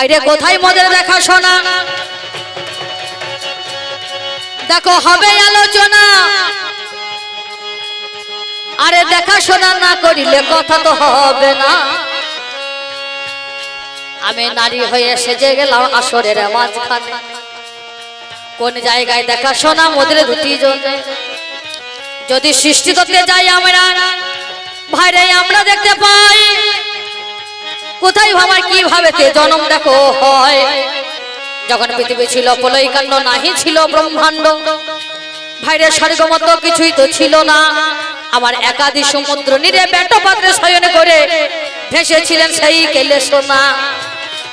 ভাইরে কোথায় মোদের দেখা শোনা দেখো হবে আলোচনা। আরে দেখাশোনা না করিলে কথা তো হবে না। আমি নারী হয়ে সেজে গেলাম আসরের মাঝখানে। কোন জায়গায় দেখাশোনা মোদের দুটি জনে যদি সৃষ্টি করতে যাই আমরা ভাইরে আমরা দেখতে পাই কোথায় ভাবার কি ভাবেতে? জন্ম দেখো, হয়। যখন পৃথিবী ছিল প্রলয় কাণ্ড নাহি ছিল ব্রহ্মাণ্ড। ভাইরে স্বর্গ মতো কিছুই তো ছিল না। আমার একাদি সমুদ্র নিরে ব্যাট পাত্রে শয়ন করে ভেসেছিলেন সেই কেলে সোনা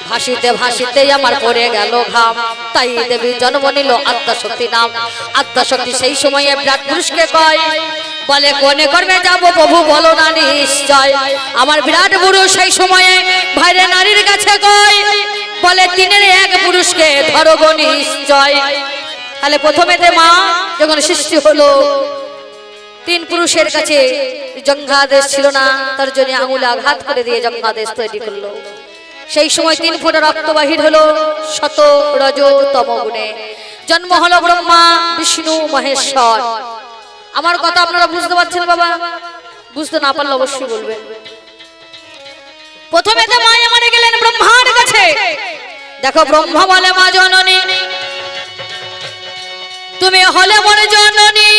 ভাসিতে ভাসিতে আমার পড়ে গেল ঘাম। তাই দেবী জন্ম নিল আত্মাশক্তি নাম। আত্মাশক্তি সেই সময়ে বিরাট পুরুষকে কয় বলে, কোনে কর্মে যাব প্রভু? বলো না নিশ্চয়। আমার বিরাট পুরুষ সেই সময়ে ভাইরে নারীর কাছে কয়, বলে, তিনের এক পুরুষকে ধরো গো নিশ্চয়। তাহলে প্রথমেতে মা যখন সৃষ্টি হলো, তিন পুরুষের কাছে জঙ্ঘাদেশ ছিল না, তার জন্য আঙুলে আঘাত করে দিয়ে জঙ্গাদেশ তৈরি করল। সেই সময় তিন ফুটে রক্ত বাহির হলো শত রজ তম গুণে। জন্ম হলো ব্রহ্মা, বিষ্ণু, মহেশ্বর। আমার কথা আপনারা বুঝতে পারছেন বাবা? বুঝতে না পারলে অবশ্যই বলবেন। প্রথমে তো মা মারে গেলেন ব্রহ্মার কাছে। দেখো, ব্রহ্মা বলে, মা জননী, তুমি হলে মনে জননী।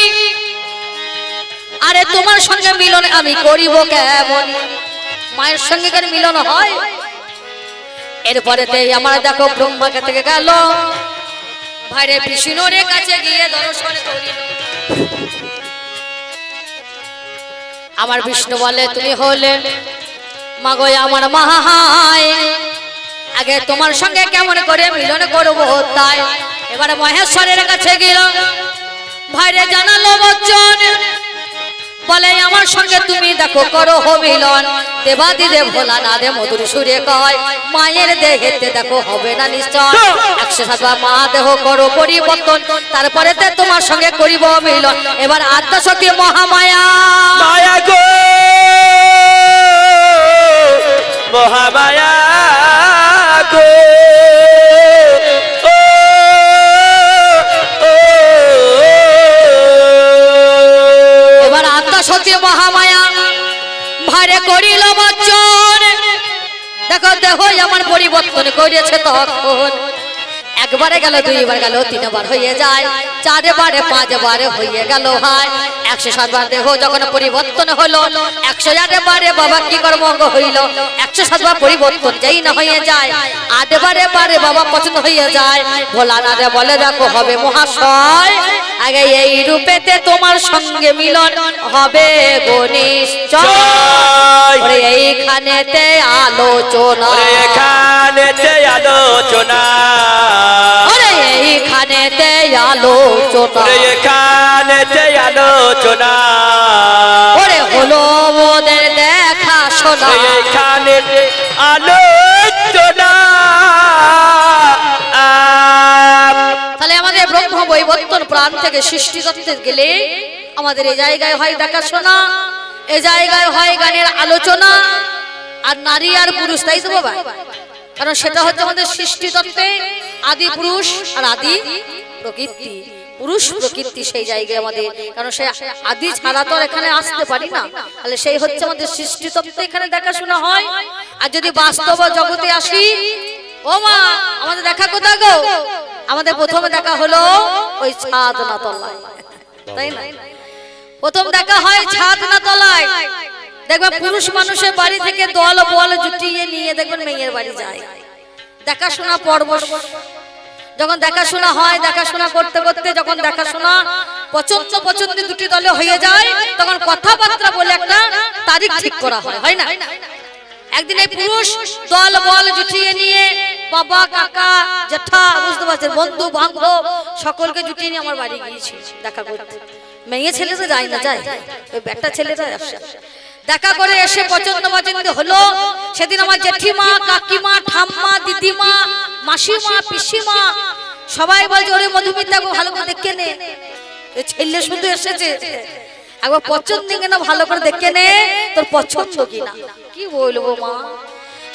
আরে, তোমার সঙ্গে মিলন আমি করিব কেমন? মায়ের সঙ্গে কেন মিলন হয়? এরপরে আমার দেখো, ব্রহ্মাকে থেকে গেল। ভাইরে বিষ্ণুর কাছে গিয়ে দর্শন করিল। আমার বিষ্ণু বলে তুমি হলে মাগো আমার মাহায় আগে তোমার সঙ্গে কেমন করে মিলন করব তাই? এবারে মহেশ্বরের কাছে গেল। ভাইরে জানালো বচ্চন বলে, আমার সঙ্গে তুমি দেখো, করো মিলন দেব ভোলা না দে মধুর সুরে কয়, মায়ের দেহেতে দেখো, হবে না নিশ্চয়। একশো সাতবার মা দেহ করো পরিবর্তন, তারপরে তোমার সঙ্গে করিব মিলন। এবার আত্মা শক্তি মহামায়া। মায়া গো! মহামায়া গো! মহামায়া। ভারে করিল বচন। দেখো দেহ আমার পরিবর্তন করেছে তখন। একবারে গেল দুইবার গেল তিনবার হয়ে যায়। চারবারে পাঁচবারে হয়ে গেল ভাই একশো সাতবার দেহ যখন পরিবর্তন হলো একশো আটবারে বাবা কি কর্মঙ্গ হইল? একশো সাতবার পরিবর্তন যেই না হয়ে যায় আটবারে বারে বাবা পছন্দ হয়ে যায়। ভোলা না বলে দেখো হবে মহাশয়। আগে এই রূপেতে তোমার সঙ্গে মিলন হবে গো নিশ্চয়। জয়। ওরে এইখানেতে আলোচনা। এখানেতে আলোচনা। আলোচনা ওরে এখানেতে আলোচনা। ওরে হলো মোদের দেখা শোনা। ওরে এখানেতে আলোচনা। তাহলে আমাদের ব্রহ্ম বৈবর্তন প্রাণ থেকে সৃষ্টি করতে গেলে আমাদের এই জায়গায় হয় দেখাশোনা এই জায়গায় হয় গানের আলোচনা। আর নারী আর পুরুষ তাই তো বাবা? কারণ সেটা হচ্ছে আমাদের সৃষ্টি তত্ত্বে আদি পুরুষ আর আদি প্রকৃতি। পুরুষ প্রকৃতি সেই জায়গায় আমাদের, কারণ সে আদি ছাড়া তো এখানে আসতে পারি না। তাহলে সেই হচ্ছে আমাদের সৃষ্টি তত্ত্বে এখানে দেখাশোনা হয়। আর যদি বাস্তব জগতে আসি, ও মা, আমাদের দেখা কোথায় গো? আমাদের প্রথমে দেখা হলো ওই ছাদ না তলায় তাই না? প্রথম দেখা হয় ছাদ না তলায় দেখবেন পুরুষ মানুষের বাড়ি থেকে দল বল জুটিয়ে নিয়ে দেখবেন মেয়ের বাড়ি যায়। দেখাশোনা পর্ব যখন দেখাশোনা হয়, দেখাশোনা করতে করতে যখন দেখাশোনা পছন্দ পছন্দ দুটি দলে হয়ে যায়, তখন কথাবার্তা বলে একটা তারিখ ঠিক করা হয় হয় না? একদিন এই পুরুষ দল বল জুটিয়ে নিয়ে, বাবা, কাকা, জেঠা, বুঝতে পারছেন, বন্ধু, বান্ধব, সকলকে জুটিয়ে নিয়ে আমার বাড়ি গিয়েছি দেখা করতে। মেয়ে ছেলে তো যায় না, যায়। ওই বেটা ছেলেটা আসে দেখা করে এসে পছন্দ পছন্দ হলো। সেদিন আমার জেঠিমা, কাকিমা, ঠাম্মা, দিদিমা, মাসিমা, পিসিমা, সবাই বলছে, ওরে মধুমিতা ভালো করে দেখে নে। ছেলে শুধু এসেছে। একবার পছন্দ কিনা ভালো করে দেখে নে, তোর পছন্দ কিনা। কি বলব মা?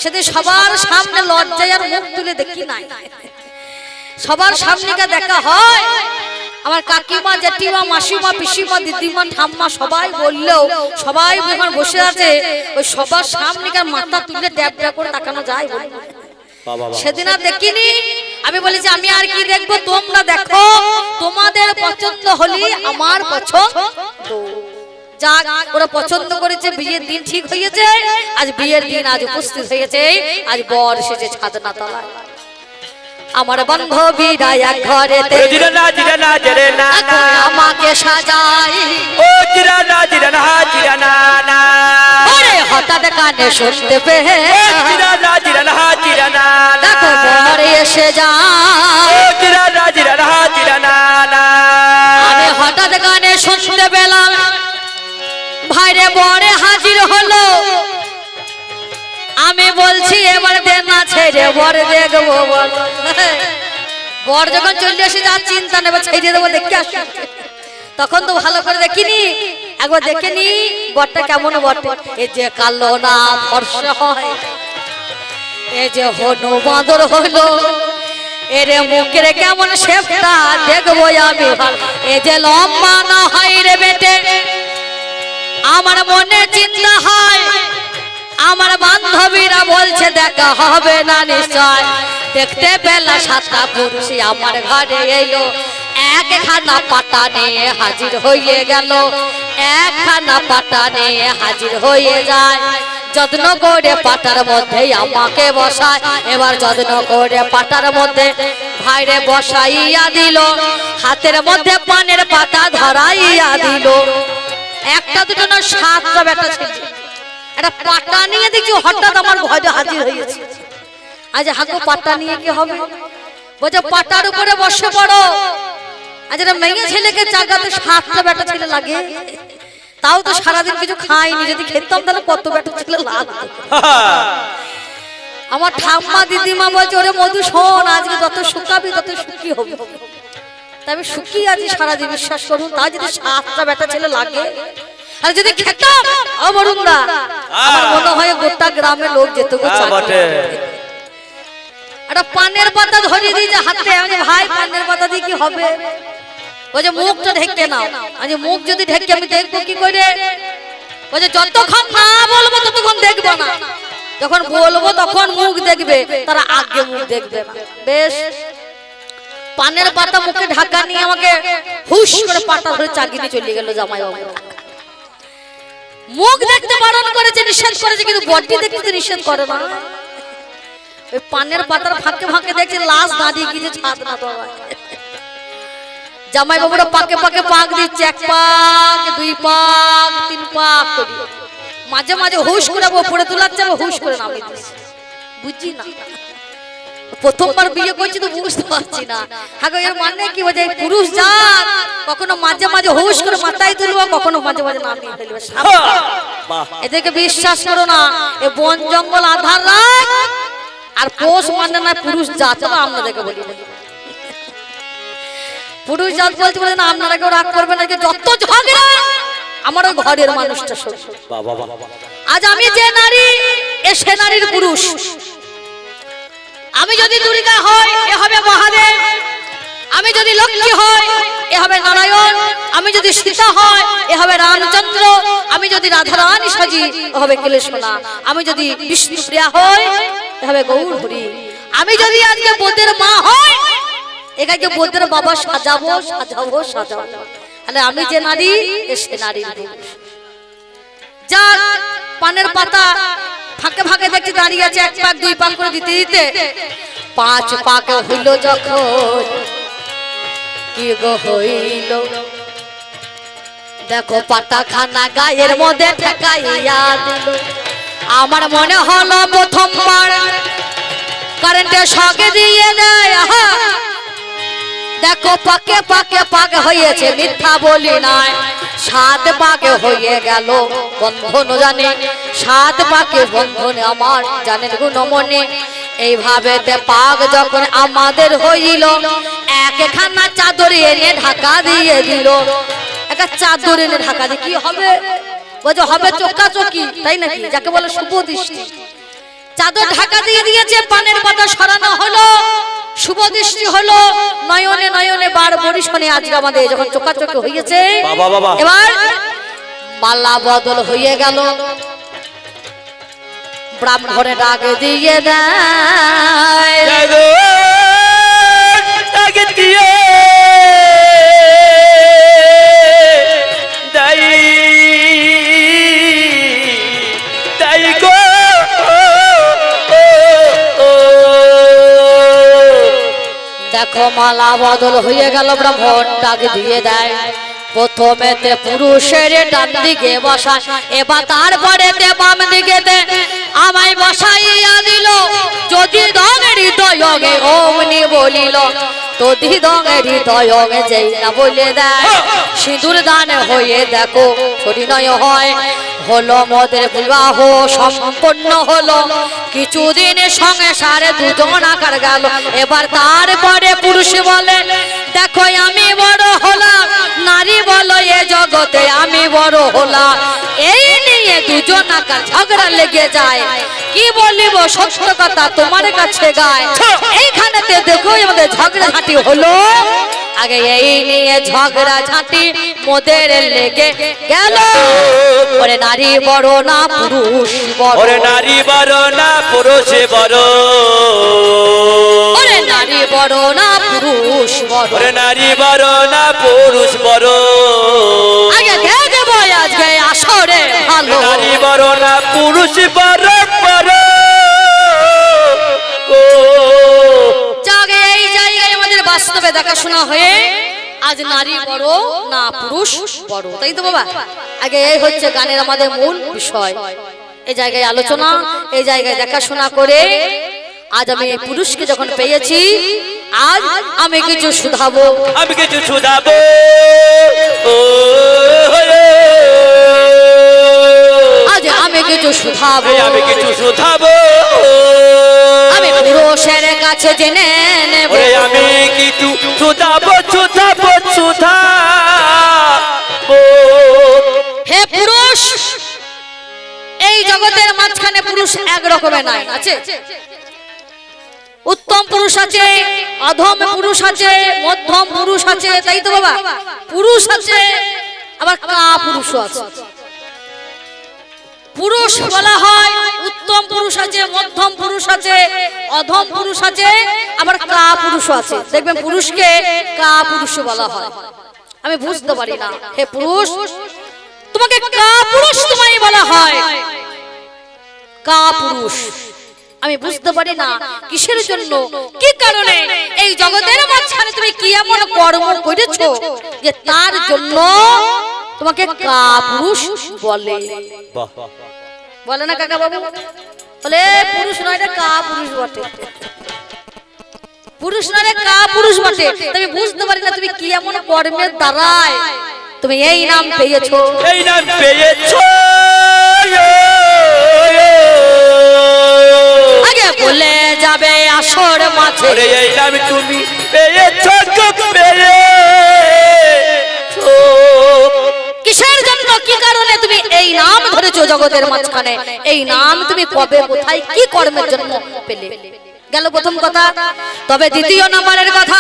সেদিন সবার সামনে লজ্জায় আর মুখ তুলে দেখি নাই। সবার সামনে দেখা হয়? আমার কাকিমা জেঠিমা মাসিমা পিসিমা দিদিমা ঠাম্মা সবাই বললেও সবাই যখন বসে আছে ওই সবার সামনে গিয়ে মাথা তুলে ড্যাব ড্যাব করে তাকানো যায়? সেদিন আর দেখিনি। আমি বলি যে আমি আর কি দেখব? তোমরা দেখো। তোমাদের পছন্দ হলি আমার পছন্দ। যাক ওরা পছন্দ করেছে বিয়ের দিন ঠিক হয়েছে। আজ বিয়ের দিন আজ উপস্থিত হয়েছে। আজ বর এসেছে ছাদনা তলায়। আমার বান্ধবীরা এক ঘরেতে না না এখন আমাকে সাজাই ও না ওরে হঠাৎ কানে শুনতে পেয়ে দেখো এসে ও না আমি হঠাৎ গানে শুনতে পেলাম ভাইরে বরে হাজির হলো আমি বলছি, এবার দে না ছেড়ে বর দেখব বল। বর যখন চলে এসে যা চিন্তা নেবে, ছেড়ে দেবো, দেখে আসি তখন তো ভালো করে দেখিনি। একবার দেখে নি, বরটা কেমন বটে। এই যে কালো না ফর্সা হয় এই যে হনু বাঁদর হলো, এরে মুখের কেমন শেপটা দেখব আমি এই যে লম্বা না হয় রে বেটে, আমার মনে চিন্তা হয় আমার বান্ধবীরা বলছে, দেখা হবে না নিশ্চয়। দেখতে পেলা সাতটা পুরুষই আমার ঘরে এলো। একখানা পাতা নিয়ে হাজির হয়ে গেল। একখানা পাতা নিয়ে হাজির হয়ে যায়। যত্ন করে পাটার মধ্যে আমাকে বসায়। এবার যত্ন করে পাটার মধ্যে ভাইরে বসাইয়া দিল। হাতের মধ্যে পানের পাতা ধরাইয়া দিল। একটা দুটো না সাতটা ছিল। একটা পাটা নিয়ে দেখছি, হঠাৎ আমার ঘরে হাজির হয়েছে। আজ হাগো পাটা নিয়ে কি হবে? বলছে পাটার উপরে বসে পড়ো। আজ একটা মেয়ে ছেলেকে জাগাতে সাতটা বেটা ছেলে লাগে। তাও তো সারাদিন কিছু খাইনি যদি খেতাম তাহলে কত বেটা ছেলে লাগতো। আমার ঠাম্মা দিদিমা বলছে, ওরে মধু শোন, আজকে যত শুকাবি তত সুখী হবে। তা আমি সুখী আছি সারাদিন, বিশ্বাস করুন তা যদি সাতটা বেটা ছেলে লাগে আর যদি খেতাম অবরুণদা আমার মনে হয় গোটা গ্রামের লোক যেত গো হ্যাঁ, বটে। একটা পানের পাতা ধরিয়ে দিয়েছে হাতে আমি ভাই পানের পাতা দিয়ে কি হবে? বলছে মুখটা ঢেকে নাও। আমি মুখ যদি ঢেকে আমি দেখব কি করে? বলছে যতক্ষণ না বলব ততক্ষণ দেখব না। যখন বলব তখন মুখ দেখবে তারা আগে মুখ দেখবে না। বেশ। পানের পাতা মুখে ঢাকা নিয়ে আমাকে হুশ করে পাতা ধরে চাগিয়ে চলে গেল জামাই বাবু মুখ দেখতে বারণ করেছে, নিষেধ করেছে, কিন্তু বডি দেখতে নিষেধ করে না। ওই পানের পাতার ফাঁকে ফাঁকে দেখছে লাশ দাঁড়িয়ে গিয়েছে ছাদ না তো জামাই বাবুরা পাকে পাকে পাক দিচ্ছে, এক পাক, দুই পাক, তিন পাক মাঝে মাঝে হুশ করে উপরে তুলাচ্ছে হুশ করে দিচ্ছে। বুঝছি না। প্রথমবার বিয়ে করছি তো বুঝতে পারছি না। হ্যাঁ গো, এর মানে কি বোঝায় পুরুষ জাত কখনো মাঝে মাঝে হুশ করে মাথায় তুলবো কখনো মাঝে মাঝে নামিয়ে এদেরকে বিশ্বাস করো না। এ বন জঙ্গল আধার রাখ আর পোষ মানে না পুরুষ জাত আপনাদেরকে বলি। পুরুষ জাত বলতে বলে না আপনারা কেউ রাগ করবেন না যে যত ঝগড়া আমার ওই ঘরের মানুষটা আজ আমি যে নারী এ সে নারীর পুরুষ। আমি যদি দুর্গা হয় এ হবে মহাদেব। আমি যদি লক্ষ্মী হয় এ হবে নারায়ণ। আমি যদি সীতা হয় এ হবে রামচন্দ্র। আমি যদি রাধারানী সাজি, এ হবে কেলেশনা আমি যদি বিষ্ণুপ্রিয়া হই, এ হবে গৌর হরি আমি যদি আজকে বোধের মা হয় এখানে বোধের বাবা সাজাবো সাজাবো সাজাবো। তাহলে আমি যে নারী সে পুরুষ। যার পানের পাতা ফাঁকে ফাঁকে দেখছি দাঁড়িয়ে আছে এক পাক, দুই পাক করে দিতে দিতে। পাঁচ পাক হইল যখন, কি গো হইল? দেখো পাতা খানা গায়ের মধ্যে ঠেকাইয়া দিল। আমার মনে হলো প্রথমবার কারেন্টের শকে দিয়ে দেয়। দেখো পাকে পাকে পাকে হয়েছে, মিথ্যা বলি নাই। সাত পাকে হয়ে গেল বন্ধন জানে। সাত পাকে বন্ধন আমার জানেন গুণমনে। এইভাবে পাক যখন আমাদের হইল, একখানা চাদর এনে ঢাকা দিয়ে দিল। একটা চাদর এনে ঢাকা দিয়ে, কি হবে? বলছে, হবে চোখা চোখি তাই নাকি? যাকে বলে শুভ দৃষ্টি। চাদর ঢাকা দিয়ে দিয়েছে, পানের পাতা সরানো হলো। শুভ দৃষ্টি হলো নয়নে নয়নে বার বরিশনে আজকে আমাদের যখন চোখাচোখি হয়েছে। এবার পাল্লা বদল হয়ে গেল। ব্রাহ্মণে ডাক দিয়ে দেয়। দেখো মালা বদল হয়ে গেল ব্রাহ্মণ ডাক দিয়ে। দেয় প্রথমেতে পুরুষের ডান দিকে বসা এবার তারপরে তে বাম দিকে আমায় বসাইয়া দিল। যদি দঙের হৃদয়গে অমনি বলিল, যদি দঙের হৃদয়গে যেই না বলে দেয় সিঁদুর দান হয়ে দেখো পরিণয় হয়। হলো মদের বিবাহ সম্পন্ন হলো। কিছুদিন সঙ্গে সারে দুজন আকার গেল। এবার তারপরে পুরুষ বলে, দেখো আমি বড় হলাম। নারী বলো এ জগতে আমি বড় হলাম। নিয়ে ঝগড়া লেগে যায়। কি বলিব সত্য কথা তোমার কাছে গায়। এইখানেতে দেখো আমাদের ঝগড়া ঝাঁটি হলো। আগে এই নিয়ে ঝগড়া ঝাঁটি মোদের লেগে গেল। ওরে নারী বড় না পুরুষ বড়। ওরে নারী বড় না পুরুষ বড়। ওরে নারী বড় না পুরুষ বড়। ওরে নারী বড় না পুরুষ পুরুষ ও। জাগে এই জায়গায় আমাদের বাস্তবে দেখাশোনা হয়ে আজ নারী বড় না পুরুষ বড়। তাই তো বাবা? আগে এই হচ্ছে গানের আমাদের মূল বিষয়। এই জায়গায় আলোচনা এই জায়গায় দেখাশোনা করে আজ আমি এই পুরুষকে যখন পেয়েছি আজ আমি কিছু শুধাবো। আমি কিছু শুধাবো। ও কিছু শুধাবো। আমি কিছু শুধাবো। আমি পুরুষের কাছে জেনে নেব। আমি কিছু শুধাবো শুধাবো শুধাবো। হে পুরুষ এই জগতের মাঝখানে পুরুষ এক রকমের নাই আছে? উত্তম পুরুষ আছে অধম পুরুষ আছে মধ্যম পুরুষ আছে তাই তো বাবা? পুরুষ আছে আবার কা পুরুষও আছে। পুরুষ বলা হয়, উত্তম পুরুষ আছে, মধ্যম পুরুষ আছে, অধম পুরুষ আছে, আবার কা পুরুষ আছে। দেখবেন পুরুষকে কা পুরুষ বলা হয়। আমি বুঝতে পারি না। হে পুরুষ, তোমাকে কা পুরুষ তোমায় বলা হয়। কা পুরুষ। আমি বুঝতে পারি না কিসের জন্য, কি কারণে? এই জগতের মাঝখানে তুমি কি এমন কর্ম করেছ যে তার জন্য তোমাকে কা পুরুষ বলে। বলে। না কাকা বাবু? বলে পুরুষ নয় রে কা পুরুষ বটে। পুরুষ নয় রে কা পুরুষ বটে। তুমি বুঝতে পারি না তুমি কি এমন কর্মের দ্বারায় তুমি এই নাম পেয়েছ। এই নাম পেয়েছ। আগে বলে যাবে আসর মাঝে। এই নাম তুমি পেয়েছ পেয়েছ কিসের জন্য? কি কারণে তুমি এই নাম ধরেছো জগতের মাঝখানে? এই নাম তুমি কবে, কোথায়, কি কর্মের জন্য পেলে? গেল প্রথম কথা। তবে দ্বিতীয় নম্বরের কথা।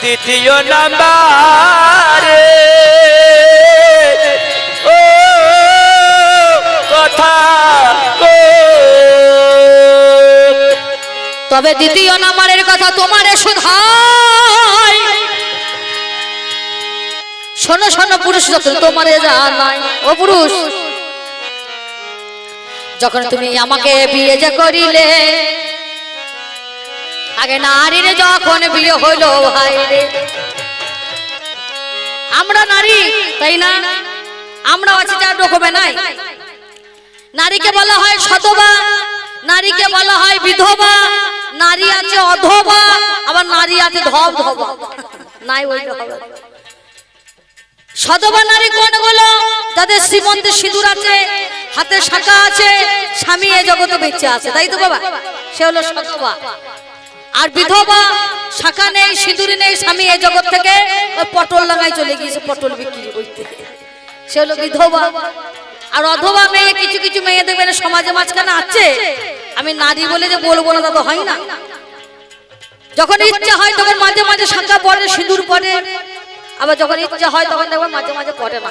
দ্বিতীয় নাম্বারে। ও, কথা তবে দ্বিতীয় নম্বরের কথা তোমারে শুধাই। শোনো শোনো, পুরুষ যখন তোমারে ও পুরুষ, যখন তুমি আমাকে বিয়ে যে করিলে, আগে নারীর যখন বিয়ে হইল ভাই রে আমরা নারী, তাই না? আমরা আছি যার রকমে নাই। নারীকে বলা হয় সতবা। নারীকে বলা হয় বিধবা। নারী আছে অধবা, আবার নারী আছে ধব ধবা নাই ওই সধবা নারী কোনগুলো? যাদের শ্রীমন্তের সিঁদুর আছে, হাতে শাখা আছে, স্বামী এ জগতে বেঁচে আছে, তাই তো বাবা? সে হলো সধবা। আর বিধবা, শাখা নেই, সিঁদুর নেই, স্বামী এই জগৎ থেকে ওই পটল লাগাই চলে গিয়েছে, পটল বিক্রি করতে। সে হলো বিধবা। আর অধবা মেয়ে, কিছু কিছু মেয়ে দেখবেন সমাজে মাঝখানে আছে আমি নারী বলে যে বলব না তা হয় না। যখন ইচ্ছা হয় তখন মাঝে মাঝে শাঁখা পরে, সিঁদুর পরে। আবার যখন ইচ্ছা হয় তখন দেখবেন মাঝে মাঝে পড়ে না।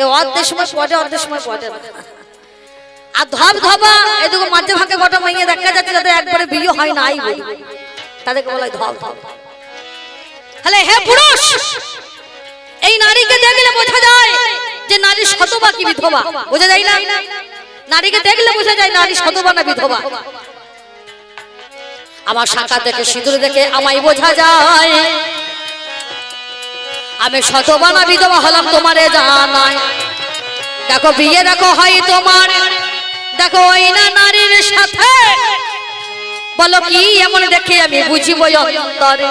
এ অর্ধেক সময় পড়ে অর্ধেক সময় পড়ে না। আর ধপ ধবা এদিকে মাঝে ভাগে কটা মাইয়ে দেখা যাচ্ছে যাদের একবারে বিয়ে হয় নাই বলি। তাদেরকে বলা হয় ধপ ধপ। তাহলে হে পুরুষ, এই নারীকে দেখলে বোঝা যায় যে নারী শতবা কি বিধবা। বোঝা যায় না? নারীকে দেখলে বোঝা যায় নারী শতবা না বিধবা। আমার শাখা দেখে সিঁদুর দেখে আমায় বোঝা যায়। আমি শতবা না বিধবা হলাম তোমারে জানাই দেখো বিয়ে দেখো হয় তোমার। দেখো ওই না নারীর সাথে। বলো কি এমন দেখে আমি বুঝিব অন্তরে?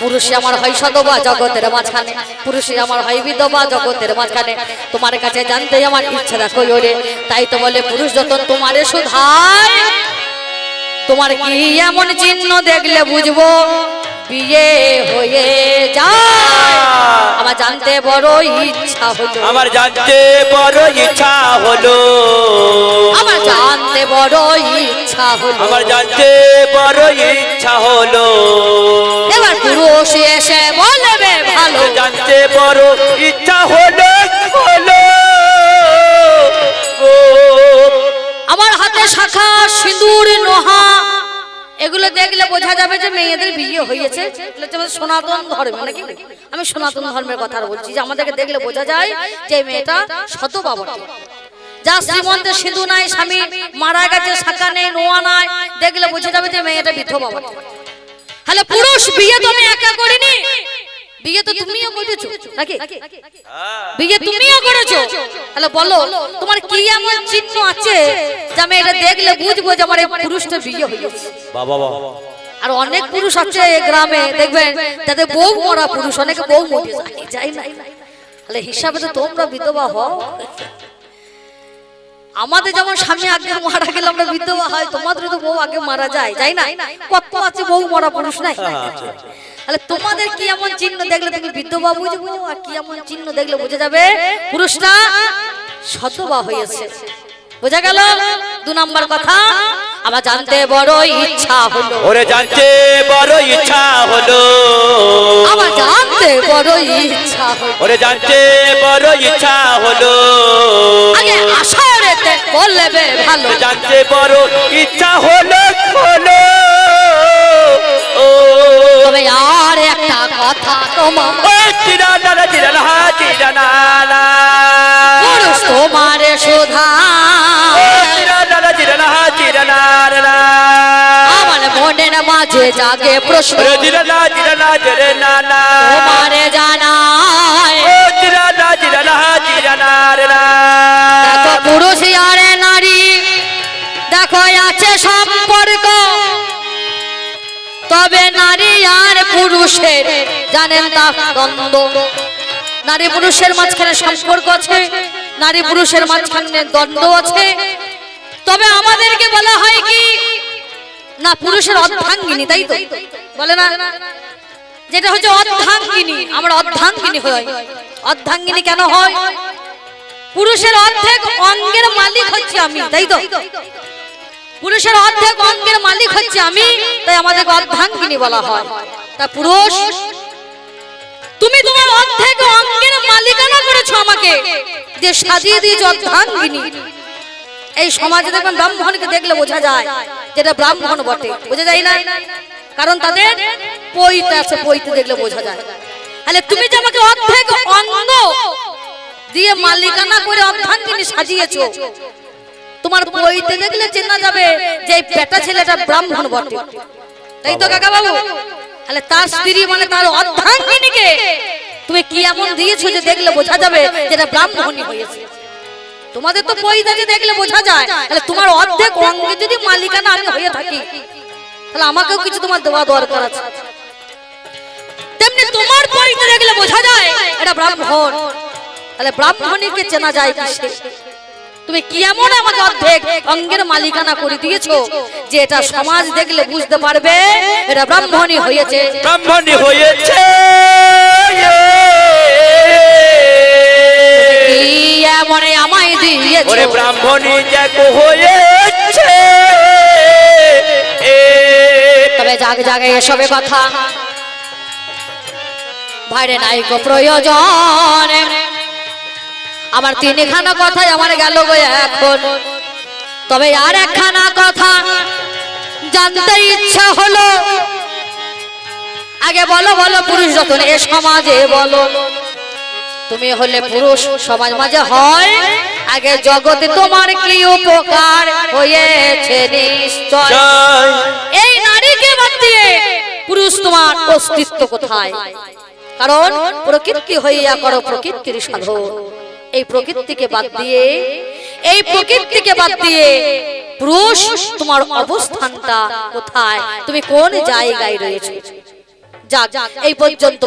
পুরুষে আমার হয় সদবা জগতের মাঝখানে। পুরুষে আমার হয় বিধবা জগতের মাঝখানে। তোমার কাছে জানতে আমার ইচ্ছা দেখো ওরে তাই তো বলে পুরুষ যত তোমারে সুধায় তোমার কি এমন চিহ্ন দেখলে বুঝব? বিয়ে হয়ে যায়। আমার জানতে বড় ইচ্ছা হলো। আমার জানতে বড় ইচ্ছা হলো। আমার জানতে বড় ইচ্ছা হলো। আমার জানতে বড় ইচ্ছা হলো। এবার এসে বলবে ভালো। জানতে বড় ইচ্ছা হলো হলো আমার হাতে শাখা সিঁদুর নোহা এগুলো দেখলে বোঝা যাবে যে মেয়েদের বিয়ে হয়েছে। সনাতন ধর্ম নাকি? আমি সনাতন ধর্মের কথা বলছি যে আমাদেরকে দেখলে বোঝা যায় যে মেয়েটা শত বাবটে যা শ্রীমন্তের সিঁদু নাই স্বামী মারা গেছে শাখা নেই নোয়া নাই দেখলে বোঝা যাবে যে মেয়েটা বিধবা বটে তাহলে পুরুষ বিয়ে তো আমি একা করিনি? বিয়ে তো তুমিও করেছ। নাকি? বিয়ে তুমিও করেছ? তাহলে বলো তোমার কি এমন চিহ্ন আছে যে আমি এটা দেখলে বুঝব যে আমার এই পুরুষটা বিয়ে হয়েছে। বাবা বাবা। আর অনেক পুরুষ আছে এই গ্রামে দেখবেন যাদের বউ মরা পুরুষ অনেকে বউ মরে যায়। যায়। না তাহলে হিসাবে তো তোমরা বিধবা হও। আমাদের যেমন স্বামী আগে মারা গেলে আমরা বিধবা হয় তোমাদের তো বউ আগে মারা যায় যাই না? কত আছে বউ মরা পুরুষ নাই? তাহলে তোমাদের কি এমন চিহ্ন দেখলে তুমি বিধবা বুঝব আর কি এমন চিহ্ন দেখলে বুঝে যাবে? পুরুষটা শতবা হয়েছে। বোঝা গেল? দু নাম্বার কথা। আমার জানতে বড় ইচ্ছা হলো। ওরে জানতে বড় ইচ্ছা হলো। আমার জানতে বড় ইচ্ছা হলো। ওরে জানতে বড় ইচ্ছা হলো। আগে আসরেতে বলবে ভালো। জানতে বড় ইচ্ছা হলো হলো ও। তবে আর একটা কথা তোমার। চিরানা চিরানা চিরানা তোমার সুধা। চিরানা চিরানা চিরানা আমার মনের মাঝে জাগে প্রশ্ন। তোমারে জানায় দেখো পুরুষ আর নারী, দেখো আছে সম্পর্ক। তবে নারী আর পুরুষের, জানেন তা দ্বন্দ্ব। নারী পুরুষের মাঝখানে সম্পর্ক আছে, নারী পুরুষের মাঝখানে দ্বন্দ্ব আছে। তবে আমাদেরকে বলা হয় কি? না, পুরুষের অর্ধাঙ্গিনী, তাই তো? বলে না? যেটা হচ্ছে অর্ধাঙ্গিনী। আমরা অর্ধাঙ্গিনী হই। অর্ধাঙ্গিনী কেন হয় পুরুষের অর্ধেক অঙ্গের মালিক হচ্ছে আমি, তাই তো? পুরুষের অর্ধেক অঙ্গের মালিক হচ্ছে আমি, তাই আমাদের অর্ধাঙ্গিনী বলা হয়। তা পুরুষ, তুমি তোমার অর্ধেক অঙ্গের মালিকানা করেছ আমাকে, যে সাজিয়ে দিয়েছ অর্ধাঙ্গিনী। এই সমাজে দেখবেন ব্রাহ্মণকে দেখলে বোঝা যায়, যেটা ব্রাহ্মণ বটে, বোঝা যায় না? কারণ তাদের পৈতে আছে, পৈতে দেখলে বোঝা যায়। তাহলে তুমি যে আমাকে অর্ধেক অঙ্গ দিয়ে মালিকানা করে অর্ধাঙ্গিনী সাজিয়েছো, তোমার বইতে দেখলে চেনা যাবে যে এই বেটা ছেলেটা ব্রাহ্মণ বটে। তাই তো কাকা বাবু তাহলে তার স্ত্রী মানে তার অর্ধাঙ্গিনীকে তুমি কি এমন দিয়েছ যে দেখলে বোঝা যাবে যেটা ব্রাহ্মণই হয়েছে? তোমাদের তো পয়দা দেখলে বোঝা যায়, তাহলে তোমার অর্ধেক অঙ্গে যদি মালিকানা আমি হয়ে থাকি তাহলে আমাকেও কিছু তোমার দেওয়া দরকার আছে। তেমনি তোমার দেখলে বোঝা যায় এটা ব্রাহ্মণ। তাহলে ব্রাহ্মণীকে চেনা যায় কিসে? তুমি কি এমন আমাকে অর্ধেক অঙ্গের মালিকানা করে দিয়েছ যে এটা সমাজ দেখলে বুঝতে পারবে এটা ব্রাহ্মণী হয়েছে? ব্রাহ্মণী হয়েছে। কি মনে আমায় দিয়েছ? ব্রাহ্মণী হয়েছে। তবে জাগ জাগে এসবে কথা। ভাইরে নাই গো প্রয়োজন। আমার তিনখানা কথাই আমার গেল গো এখন। তবে আর একখানা কথা জানতে ইচ্ছা হলো। আগে বলো বলো পুরুষ যখন এ সমাজে বলো। তুমি হলে পুরুষ সমাজ মাঝে হয়। আগে জগতে তোমার কি উপকার? হয়েছে নিশ্চয়। এই নারীকে বাদ দিয়ে পুরুষ তোমার অস্তিত্ব কোথায়? কারণ প্রকৃতি হইয়া করো প্রকৃতির সাধন। এই প্রকৃতিকে বাদ দিয়ে এই প্রকৃতিকে বাদ দিয়ে পুরুষ তোমার অবস্থানটা কোথায়? তুমি কোন জায়গায় রয়েছে? যাক এই পর্যন্ত